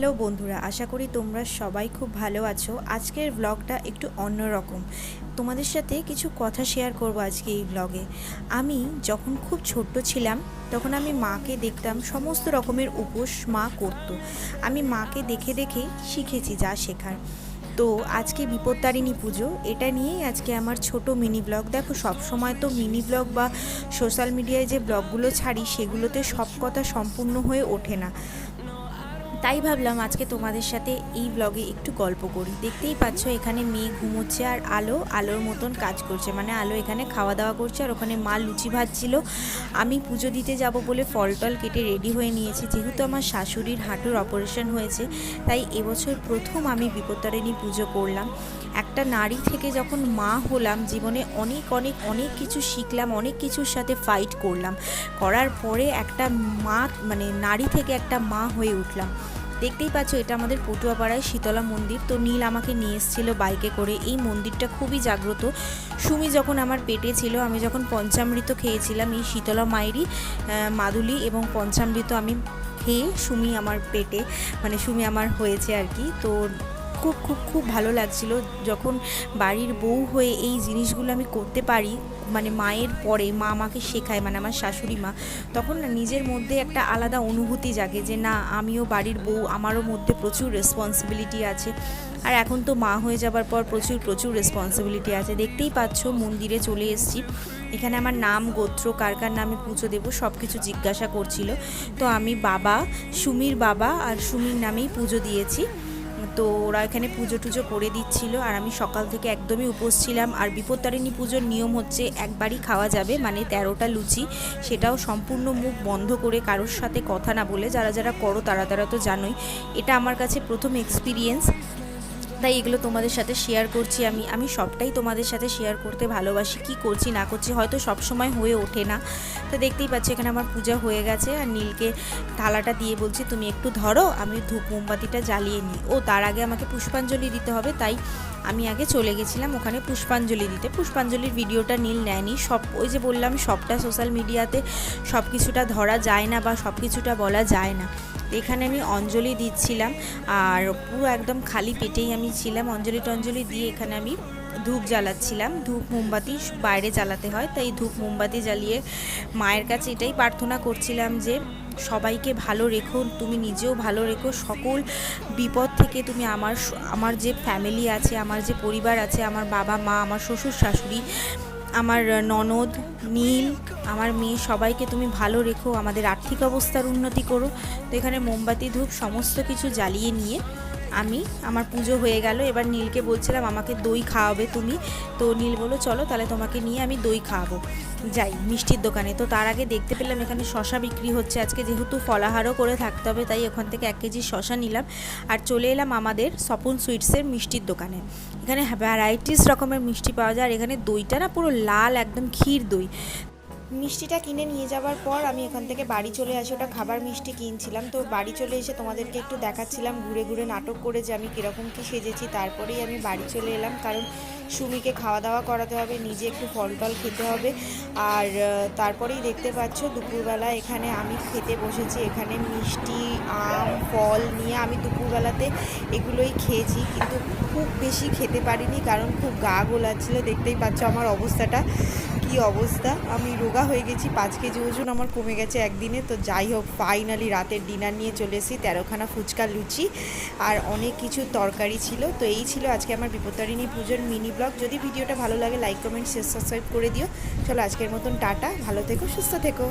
Hello বন্ধুরা, আশা করি তোমরা সবাই খুব ভালো আছো। আজকের ব্লগটা একটু অন্যরকম তোমাদের সাথে কিছু কথা শেয়ার করব আজকে এই ব্লগে আমি যখন খুব ছোট্ট ছিলাম, তখন আমি মাকে দেখতাম সমস্ত রকমের উপোস মা করতো। আমি মাকে দেখে দেখে শিখেছি যা শেখার। তো আজকে বিপত্তারিণী পুজো, এটা নিয়েই আজকে আমার ছোট মিনি ব্লগ দেখো সব সময় তো মিনি ব্লগ বা সোশ্যাল মিডিয়ায় যে ব্লগগুলো ছাড়ি, সেগুলোতে সব কথা সম্পূর্ণ হয়ে ওঠে না। তাই ভাবলাম আজকে তোমাদের সাথে এই ব্লগে একটু গল্প করি। দেখতেই পাচ্ছ, এখানে মেয়ে ঘুমোচ্ছে আর আলো, আলোর মতন কাজ করছে। মানে আলো এখানে খাওয়া দাওয়া করছে আর ওখানে মা লুচি ভাজছিল। আমি পুজো দিতে যাব বলে ফল টল কেটে রেডি হয়ে নিয়েছি। যেহেতু আমার শাশুড়ির হাঁটুর অপারেশন হয়েছে, তাই এবছর প্রথম আমি বিপত্তারিণী পুজো করলাম। একটা নারী থেকে যখন মা হলাম, জীবনে অনেক অনেক অনেক কিছু শিখলাম, অনেক কিছুর সাথে ফাইট করলাম। করার পরে একটা মা মানে নারী থেকে একটা মা হয়ে উঠলাম। দেখতেই পাচ্ছ, এটা আমাদের পটুয়াপাড়ায় শীতলা মন্দির। তো নীল আমাকে নিয়ে এসেছিল বাইকে করে। এই মন্দিরটা খুবই জাগ্রত। সুমি যখন আমার পেটে ছিল, আমি যখন পঞ্চামৃত খেয়েছিলাম, এই শীতলা মায়েরই মাদুলি এবং পঞ্চামৃত আমি খেয়ে সুমি আমার পেটে মানে সুমি আমার হয়েছে আর কি। তো খুব খুব খুব ভালো লাগছিল যখন বাড়ির বউ হয়ে এই জিনিসগুলো আমি করতে পারি মানে মায়ের পরে, মা আমাকে শেখায় মানে আমার শাশুড়ি মা, তখন না নিজের মধ্যে একটা আলাদা অনুভূতি জাগে যে না, আমিও বাড়ির বউ, আমারও মধ্যে প্রচুর রেসপন্সিবিলিটি আছে। আর এখন তো মা হয়ে যাবার পর প্রচুর প্রচুর রেসপন্সিবিলিটি আছে। দেখতেই পাচ্ছ, মন্দিরে চলে এসেছি। এখানে আমার নাম, গোত্র, কার কার নামে পুজো দেবো সব কিছু জিজ্ঞাসা করছিল। তো আমি বাবা, সুমির বাবা আর সুমির নামেই পুজো দিয়েছি। তো ওরা এখানে পুজো টুজো করে দিচ্ছিল আর আমি সকাল থেকে একদমই উপোস ছিলাম। আর বিপত্তারিণী পুজোর নিয়ম হচ্ছে একবারই খাওয়া যাবে মানে তেরোটা লুচি। সেটাও সম্পূর্ণ মুখ বন্ধ করে কারোর সাথে কথা না বলে যারা যারা করো তারা তারা তো জানোই। এটা আমার কাছে প্রথম এক্সপিরিয়েন্স তাই এগুলো তোমাদের সাথে শেয়ার করছি আমি আমি সবটাই তোমাদের সাথে শেয়ার করতে ভালোবাসি, কি করছি, না করছি, হয়তো সব সময় হয়ে ওঠে না। তো দেখতেই পাচ্ছি এখানে আমার পূজা হয়ে গেছে আর নীলকে থালাটা দিয়ে বলছি, তুমি একটু ধরো, আমি ধূপ মোমবাতিটা জ্বালিয়ে নিই। ও তার আগে আমাকে পুষ্পাঞ্জলি দিতে হবে, তাই আমি আগে চলে গেছিলাম ওখানে পুষ্পাঞ্জলি দিতে। পুষ্পাঞ্জলির ভিডিওটা নীল নেয়নি, সব ওই যে বললাম সবটা সোশ্যাল মিডিয়াতে সব কিছুটা ধরা যায় না বা সব কিছুটা বলা যায় না। এখানে আমি অঞ্জলি দিচ্ছিলাম আর পুরো একদম খালি পেটেই আমি ছিলাম অঞ্জলি টঞ্জলি দিয়ে এখানে আমি ধূপ জ্বালাচ্ছিলাম। ধূপ মোমবাতি বাইরে জ্বালাতে হয়, তাই ধূপ মোমবাতি জ্বালিয়ে মায়ের কাছে এটাই প্রার্থনা করছিলাম যে সবাইকে ভালো রেখো, তুমি নিজেও ভালো রেখো, সকল বিপদ থেকে তুমি আমার আমার যে ফ্যামিলি আছে, আমার যে পরিবার আছে, আমার বাবা মা, আমার শ্বশুর শাশুড়ি, আমার ননদ, নীল আমার মেয়ে, সবাইকে তুমি ভালো রেখো, আমাদের আর্থিক অবস্থার উন্নতি করো। তো এখানে মোমবাতি, ধূপ, সমস্ত কিছু জ্বালিয়ে নিয়ে আমি, আমার পুজো হয়ে গেল। এবার নীলকে বলছিলাম, আমাকে দই খাওয়াবে তুমি। তো নীল বলো চলো তাহলে তোমাকে নিয়ে আমি দই খাওয়াবো। যাই, মিষ্টির দোকানে। তো তার আগে দেখতে পেলাম, এখানে শশা বিক্রি হচ্ছে। আজকে যেহেতু ফলাহারও করে থাকতে হবে, তাই ওখান থেকে এক কেজি শশা নিলাম। আর চলে এলাম আমাদের স্বপন সুইটসের মিষ্টির দোকানে। এখানে ভ্যারাইটিস রকমের মিষ্টি পাওয়া যায়। আর এখানে দইটা না পুরো লাল, একদম ক্ষীর দই। মিষ্টিটা কিনে নিয়ে যাওয়ার পর আমি এখান থেকে বাড়ি চলে আসি। ওটা খাবার মিষ্টি কিনছিলাম। তো বাড়ি চলে এসে তোমাদেরকে একটু দেখাচ্ছিলাম, ঘুরে ঘুরে নাটক করে যে আমি কীরকম কী সেজেছি। তারপরেই আমি বাড়ি চলে এলাম। কারণ সুমিকে খাওয়া দাওয়া করাতে হবে, নিজে একটু ফল টল খেতে হবে। আর তারপরেই দেখতে পাচ্ছ দুপুরবেলা এখানে আমি খেতে বসেছি। এখানে মিষ্টি, আম, ফল নিয়ে আমি দুপুরবেলাতে এগুলোই খেয়েছি। কিন্তু খুব বেশি খেতে পারিনি কারণ খুব গা গোলাচ্ছিল। দেখতেই পাচ্ছ আমার অবস্থাটা। কি অবস্থা? আমি রোগা হয়ে গেছি, পাঁচ কেজি ওজন আমার কমে গেছে একদিনে। তো যাই হোক ফাইনালি রাতের ডিনার নিয়ে চলে এসেছি, তেরোখানা ফুচকা লুচি আর অনেক কিছু তরকারি ছিল। তো এই ছিল আজকে আমার বিপত্তারিণী পুজোর মিনি ব্লগ যদি ভিডিওটা ভালো লাগে লাইক কমেন্ট শেয়ার সাবস্ক্রাইব করে দিও। চলো আজকের মতন টাটা, ভালো থেকো, সুস্থ থেকো।